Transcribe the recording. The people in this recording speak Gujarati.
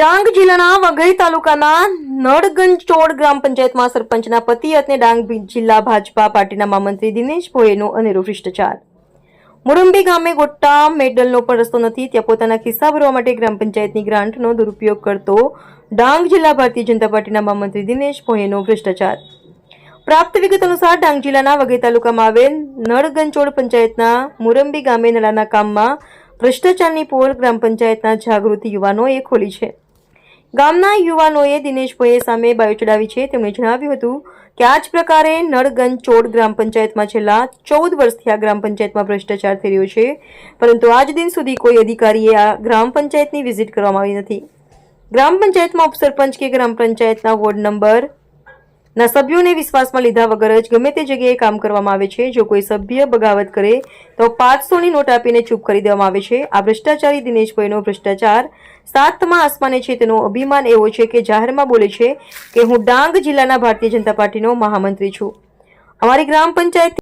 ડાંગ જિલ્લાના વઘઈ તાલુકાના નળગંજોડ ગ્રામ પંચાયતમાં સરપંચના પતિ અને ડાંગ જિલ્લા ભાજપા પાર્ટીના મહામંત્રી દિનેશ ભોયેનો અનેરો ભ્રષ્ટાચાર. મુરંબી ગામે ગોટા મેડલનો પણ રસ્તો નથી, ત્યાં પોતાના ખિસ્સા ભરવા માટે ગ્રામ પંચાયતની ગ્રાન્ટનો દુરુપયોગ કરતો ડાંગ જિલ્લા ભારતીય જનતા પાર્ટીના મહામંત્રી દિનેશ ભોયેનો ભ્રષ્ટાચાર. પ્રાપ્ત વિગત અનુસાર ડાંગ જિલ્લાના વઘઈ તાલુકામાં આવેલ નળગંચોડ પંચાયતના મુરંબી ગામે નળાના કામમાં ભ્રષ્ટાચારની પોલ ગ્રામ પંચાયતના જાગૃતિ યુવાનોએ ખોલી છે. ગામના યુવાનોએ દિનેશભાઈએ સામે બાયો ચડાવી છે. તેમણે જણાવ્યું હતું કે આ જ પ્રકારે નળગંજ ચોડ ગ્રામ પંચાયતમાં છેલ્લા ચૌદ વર્ષથી આ ગ્રામ પંચાયતમાં ભ્રષ્ટાચાર થઈ રહ્યો છે. પરંતુ આજ દિન સુધી કોઈ અધિકારીએ આ ગ્રામ પંચાયતની વિઝિટ કરવામાં આવી નથી. ગ્રામ પંચાયતમાં ઉપસરપંચ કે ગ્રામ પંચાયતના વોર્ડ નંબર ના સભ્યોને વિશ્વાસમાં લીધા વગર જ ગમે તે જગ્યાએ કામ કરવામાં આવે છે, જો કોઈ સભ્ય બગાવત કરે, તો પાંચસોની નોટ આપીને ચૂપ કરી દેવામાં આવે છે. આ ભ્રષ્ટાચારી દિનેશભાઈનો ભ્રષ્ટાચાર સાતમા આસમાને છે, તેનો અભિમાન એવો છે કે જાહેરમાં બોલે છે કે હું ડાંગ જિલ્લાના ભારતીય જનતા પાર્ટીનો મહામંત્રી છું. અમારી ગ્રામ પંચાયત